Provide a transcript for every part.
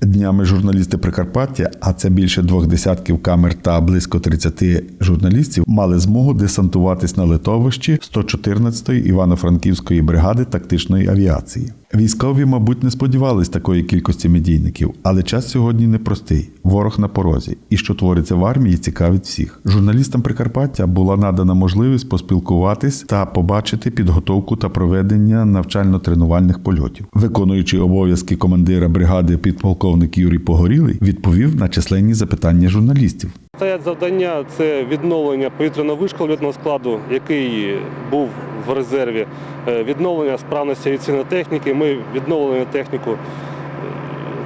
Днями журналісти Прикарпаття, а це більше двох десятків камер та близько 30 журналістів, мали змогу десантуватись на литовищі 114-ї Івано-Франківської бригади тактичної авіації. Військові, мабуть, не сподівались такої кількості медійників, але час сьогодні непростий. Ворог на порозі, і що твориться в армії, цікавить всіх. Журналістам Прикарпаття була надана можливість поспілкуватись та побачити підготовку та проведення навчально-тренувальних польотів. Виконуючий обов'язки командира бригади підполковник Юрій Погорілий відповів на численні запитання журналістів. Стоять завдання це відновлення повітряно-вишколітного складу, який був в резерві, е, відновлення справності авіаційної техніки. Ми відновлені техніку е,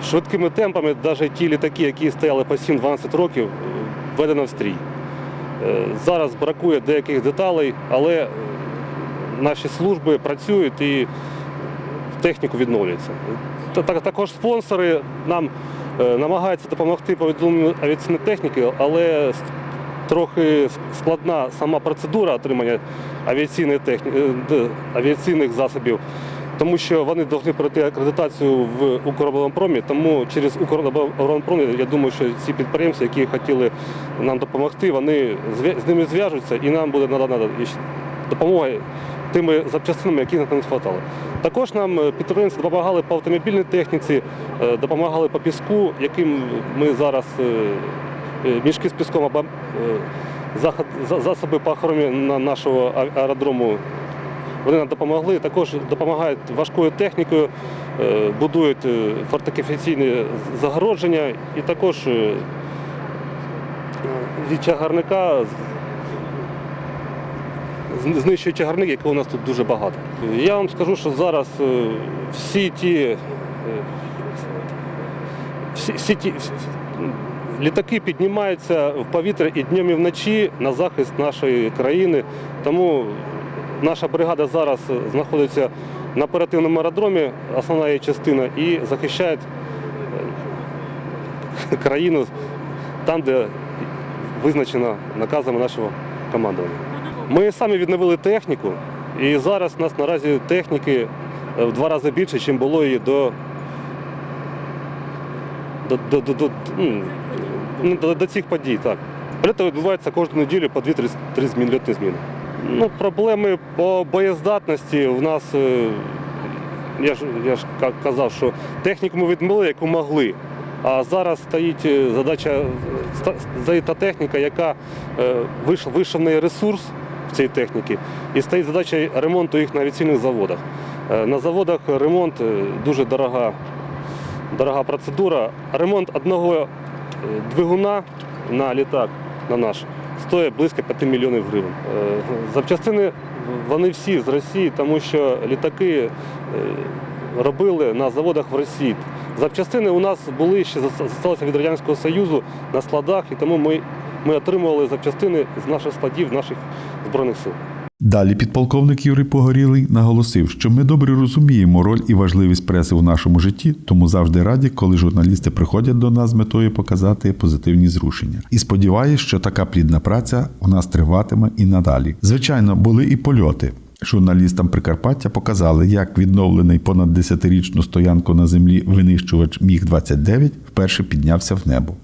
швидкими темпами, навіть ті літаки, які стояли по 7-12 років, введено в стрій. Е, Зараз бракує деяких деталей, але наші служби працюють і техніку відновлюється. Та- та- Також спонсори нам намагаються допомогти по відновленню авіаційної техніки, але трохи складна сама процедура отримання авіаційної техніки, авіаційних засобів, тому що вони повинні пройти акредитацію в Укроборонпромі, тому через Укроборонпром, я думаю, що ці підприємці, які хотіли нам допомогти, вони з ними зв'яжуться і нам буде надана допомога тими запчастинами, які нам не вистачало. Також нам е, підприємці допомагали по автомобільній техніці, е, допомагали по піску, яким ми зараз е, е, мішки з піском або е, засоби по охороні на нашого аеродрому. Вони нам допомогли, також допомагають важкою технікою, е, будують е, фортифікаційні загородження і також е, чагарника з- знищує чагарник, якого у нас тут дуже багато. Я вам скажу, що зараз е, всі ті, е, всі, всі ті літаки піднімаються в повітря і днем, і вночі на захист нашої країни. Тому наша бригада зараз знаходиться на оперативному аеродромі, основна її частина, і захищає е, країну там, де визначено наказами нашого командування. Ми самі відновили техніку, і зараз у нас наразі техніки е, в два рази більше, ніж було її до, до, до, до, до, ну, до, до цих подій. Так. Прильоти відбуваються кожну неділю по 2-3 три зміни, льотні зміни. Ну, проблеми по боєздатності у нас, е, я ж, я ж казав, що техніку ми відмили, яку могли. А зараз стоїть е, задача, е, стоїть та техніка, яка в неї ресурс в цій техніці, і стоїть задача ремонту їх на авіаційних заводах. На заводах ремонт дуже дорога, дорога процедура. Ремонт одного двигуна на літак на наш стоїть близько 5 мільйонів гривень. Е, Запчастини вони всі з Росії, тому що літаки е, робили на заводах в Росії. Запчастини у нас були ще залишилися від Радянського Союзу на складах, і тому ми, ми отримували запчастини з наших складів, наших Збройних сил. Далі підполковник Юрій Погорілий наголосив, що ми добре розуміємо роль і важливість преси в нашому житті, тому завжди раді, коли журналісти приходять до нас з метою показати позитивні зрушення. І сподіваюся, що така плідна праця у нас триватиме і надалі. Звичайно, були і польоти. Журналістам Прикарпаття показали, як відновлений понад 10-річну стоянку на землі винищувач Міг-29 вперше піднявся в небо.